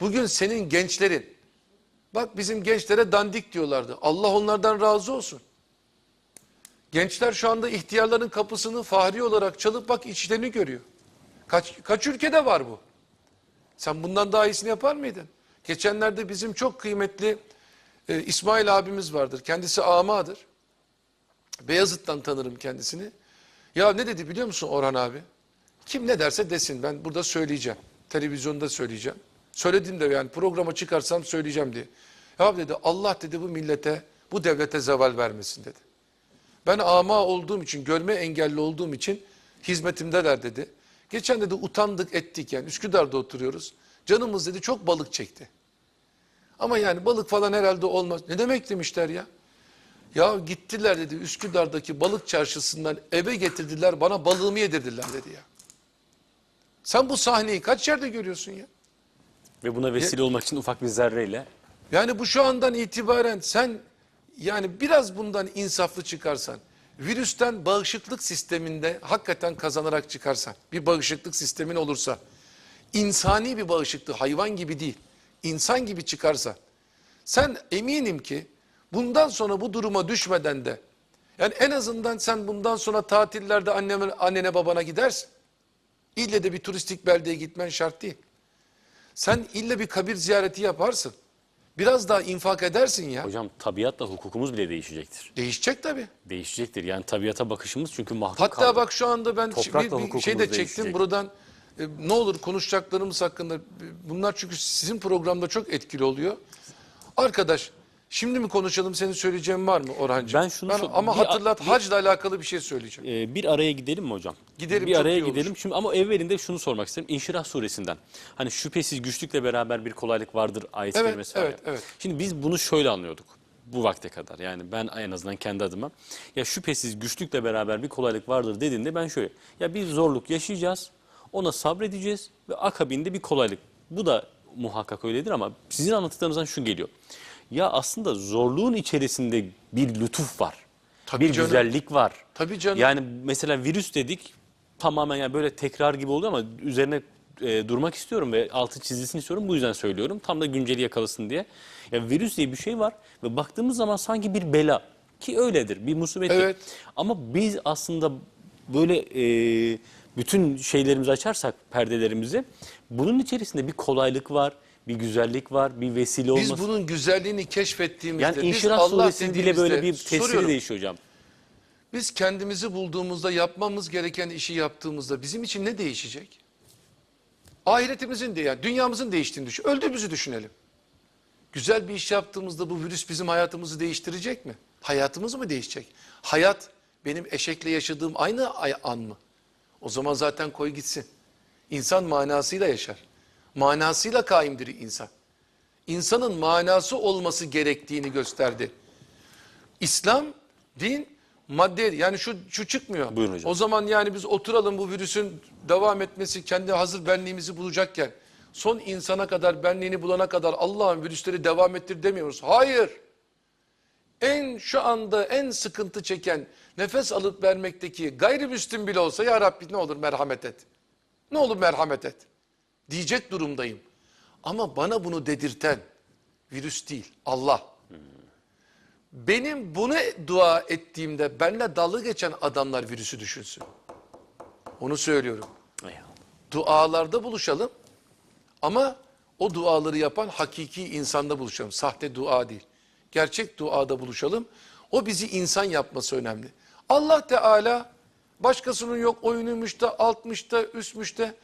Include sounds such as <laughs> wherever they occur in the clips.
Bugün senin gençlerin, bak bizim gençlere dandik diyorlardı. Allah onlardan razı olsun. Gençler şu anda ihtiyarların kapısını fahri olarak çalıp bak içlerini görüyor. Kaç, kaç ülkede var bu? Sen bundan daha iyisini yapar mıydın? Geçenlerde bizim çok kıymetli e, İsmail abimiz vardır. Kendisi amadır. Beyazıt'tan tanırım kendisini. Ya ne dedi biliyor musun Orhan abi? Kim ne derse desin ben burada söyleyeceğim. Televizyonda söyleyeceğim. Söyledim de yani programa çıkarsam söyleyeceğim diye. Ya dedi Allah dedi bu millete, bu devlete zeval vermesin dedi. Ben ama olduğum için, görme engelli olduğum için hizmetimdeler dedi. Geçen dedi utandık ettik yani Üsküdar'da oturuyoruz. Canımız dedi çok balık çekti. Ama yani balık falan herhalde olmaz. Ne demek demişler ya? Ya gittiler dedi Üsküdar'daki balık çarşısından eve getirdiler bana balığımı yedirdiler dedi ya. Sen bu sahneyi kaç yerde görüyorsun ya? Ve buna vesile olmak için ufak bir zerreyle Yani bu şu andan itibaren sen yani biraz bundan insaflı çıkarsan, virüsten bağışıklık sisteminde hakikaten kazanarak çıkarsan, bir bağışıklık sistemin olursa, insani bir bağışıklık, hayvan gibi değil, insan gibi çıkarsan, sen eminim ki bundan sonra bu duruma düşmeden de, yani en azından sen bundan sonra tatillerde anneme, annene babana gidersin. İlle de bir turistik beldeye gitmen şart değil. Sen ille bir kabir ziyareti yaparsın. Biraz daha infak edersin ya. hocam tabiatla hukukumuz bile değişecektir. Değişecek tabii. Değişecektir. Yani tabiata bakışımız çünkü mahkum Hatta kaldı. bak şu anda ben Toprakla bir, bir şey de çektim değişecek. buradan. E, ne olur konuşacaklarımız hakkında. Bunlar çünkü sizin programda çok etkili oluyor. Arkadaş şimdi mi konuşalım senin söyleyeceğin var mı Orhancığım? Ben şunu sor- ama bir- hatırlat bir- hacla alakalı bir şey söyleyeceğim. Ee, bir araya gidelim mi hocam? Gidelim, Bir araya olur. gidelim. Şimdi ama evvelinde şunu sormak isterim. İnşirah suresinden. Hani şüphesiz güçlükle beraber bir kolaylık vardır ayet Evet, kelimesi var evet, ya. evet. Şimdi biz bunu şöyle anlıyorduk. Bu vakte kadar. Yani ben en azından kendi adıma. Ya şüphesiz güçlükle beraber bir kolaylık vardır dediğinde ben şöyle. Ya bir zorluk yaşayacağız. Ona sabredeceğiz ve akabinde bir kolaylık. Bu da muhakkak öyledir ama sizin anlattıklarınızdan şu geliyor. Ya aslında zorluğun içerisinde bir lütuf var. Tabii bir canım. güzellik var. Tabii canım. Yani mesela virüs dedik tamamen yani böyle tekrar gibi oluyor ama üzerine e, durmak istiyorum ve altı çizilsin istiyorum. Bu yüzden söylüyorum. Tam da günceli yakalasın diye. Ya virüs diye bir şey var ve baktığımız zaman sanki bir bela ki öyledir. Bir musibettir. Evet. Ama biz aslında böyle e, bütün şeylerimizi açarsak perdelerimizi bunun içerisinde bir kolaylık var, bir güzellik var, bir vesile Biz olması. bunun güzelliğini keşfettiğimizde, yani biz Allah suresinin bile böyle bir tesiri soruyorum, değişiyor hocam. Biz kendimizi bulduğumuzda yapmamız gereken işi yaptığımızda bizim için ne değişecek? Ahiretimizin de yani dünyamızın değiştiğini düşün. Öldüğümüzü düşünelim. Güzel bir iş yaptığımızda bu virüs bizim hayatımızı değiştirecek mi? Hayatımız mı değişecek? Hayat benim eşekle yaşadığım aynı ay- an mı? O zaman zaten koy gitsin. İnsan manasıyla yaşar. Manasıyla kaimdir insan. İnsanın manası olması gerektiğini gösterdi. İslam, din, madde yani şu şu çıkmıyor. Buyurun hocam. O zaman yani biz oturalım bu virüsün devam etmesi kendi hazır benliğimizi bulacakken son insana kadar benliğini bulana kadar Allah'ın virüsleri devam ettir demiyoruz. Hayır. En şu anda en sıkıntı çeken nefes alıp vermekteki gayrimüslim bile olsa ya Rabbi ne olur merhamet et. Ne olur merhamet et. Diyecek durumdayım. Ama bana bunu dedirten virüs değil Allah. Benim bunu dua ettiğimde benimle dalga geçen adamlar virüsü düşünsün. Onu söylüyorum. Dualarda buluşalım ama o duaları yapan hakiki insanda buluşalım. Sahte dua değil. Gerçek duada buluşalım. O bizi insan yapması önemli. Allah Teala başkasının yok oyunuymuş da altmış da üstmüş de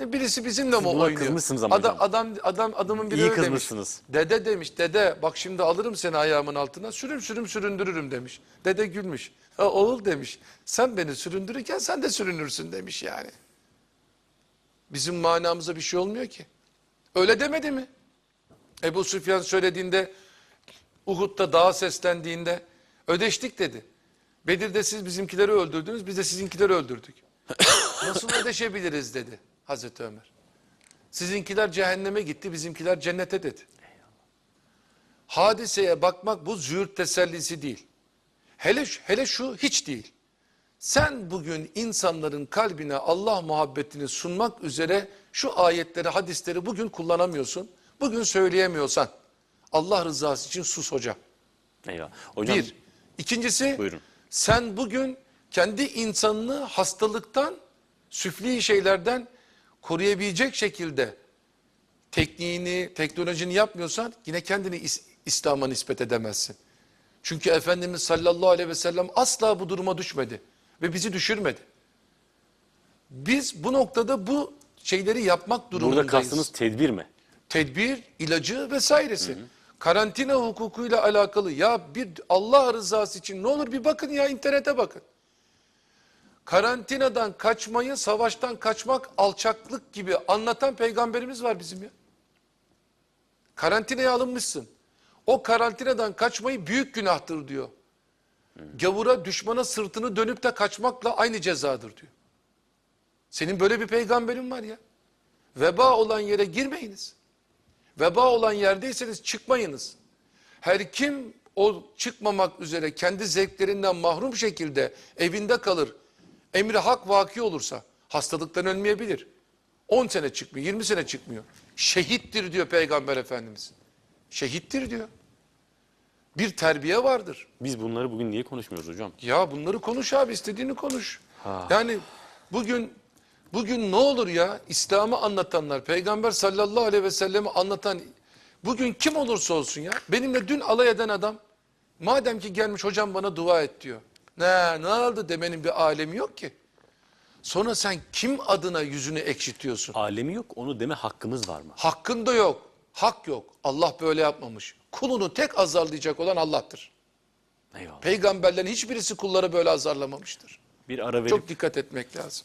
e, birisi bizimle mi buna oynuyor? kızmışsınız ama adam, hocam. adam, adam, adamın biri İyi öyle demiş. kızmışsınız. Dede demiş dede bak şimdi alırım seni ayağımın altına sürüm sürüm süründürürüm demiş. Dede gülmüş. Ha, oğul demiş sen beni süründürürken sen de sürünürsün demiş yani. Bizim manamıza bir şey olmuyor ki. Öyle demedi mi? Ebu Süfyan söylediğinde Uhud'da dağa seslendiğinde ödeştik dedi. Bedir'de siz bizimkileri öldürdünüz biz de sizinkileri öldürdük. <laughs> Nasıl ödeşebiliriz dedi Hazreti Ömer. Sizinkiler cehenneme gitti bizimkiler cennete dedi. Hadiseye bakmak bu züğürt tesellisi değil. Hele, hele şu hiç değil. Sen bugün insanların kalbine Allah muhabbetini sunmak üzere şu ayetleri, hadisleri bugün kullanamıyorsun. Bugün söyleyemiyorsan Allah rızası için sus hoca. Eyvallah. Hocam Bir. İkincisi Buyurun. sen bugün kendi insanını hastalıktan, süfli şeylerden koruyabilecek şekilde tekniğini, teknolojini yapmıyorsan yine kendini İs- İslam'a nispet edemezsin. Çünkü Efendimiz sallallahu aleyhi ve sellem asla bu duruma düşmedi ve bizi düşürmedi. Biz bu noktada bu şeyleri yapmak durumundayız. burada kastınız tedbir mi? Tedbir, ilacı vesairesi. Karantina hukukuyla alakalı ya bir Allah rızası için ne olur bir bakın ya internete bakın. Karantinadan kaçmayı savaştan kaçmak alçaklık gibi anlatan peygamberimiz var bizim ya. Karantinaya alınmışsın. O karantinadan kaçmayı büyük günahtır diyor. Gavura düşmana sırtını dönüp de kaçmakla aynı cezadır diyor. Senin böyle bir peygamberin var ya. Veba olan yere girmeyiniz. Veba olan yerdeyseniz çıkmayınız. Her kim o çıkmamak üzere kendi zevklerinden mahrum şekilde evinde kalır, emri hak vaki olursa hastalıktan ölmeyebilir. 10 sene çıkmıyor, 20 sene çıkmıyor. Şehittir diyor Peygamber Efendimiz. Şehittir diyor. Bir terbiye vardır. Biz bunları bugün niye konuşmuyoruz hocam? Ya bunları konuş abi istediğini konuş. Ha. Yani bugün bugün ne olur ya İslam'ı anlatanlar, Peygamber sallallahu aleyhi ve sellemi anlatan bugün kim olursa olsun ya benimle dün alay eden adam madem ki gelmiş hocam bana dua et diyor. Ne ne oldu demenin bir alemi yok ki. Sonra sen kim adına yüzünü ekşitiyorsun? Alemi yok onu deme hakkımız var mı? Hakkın da yok. Hak yok. Allah böyle yapmamış. Kulunu tek azarlayacak olan Allah'tır. Eyvallah. Peygamberlerin hiçbirisi kulları böyle azarlamamıştır. Bir ara verip Çok dikkat etmek lazım.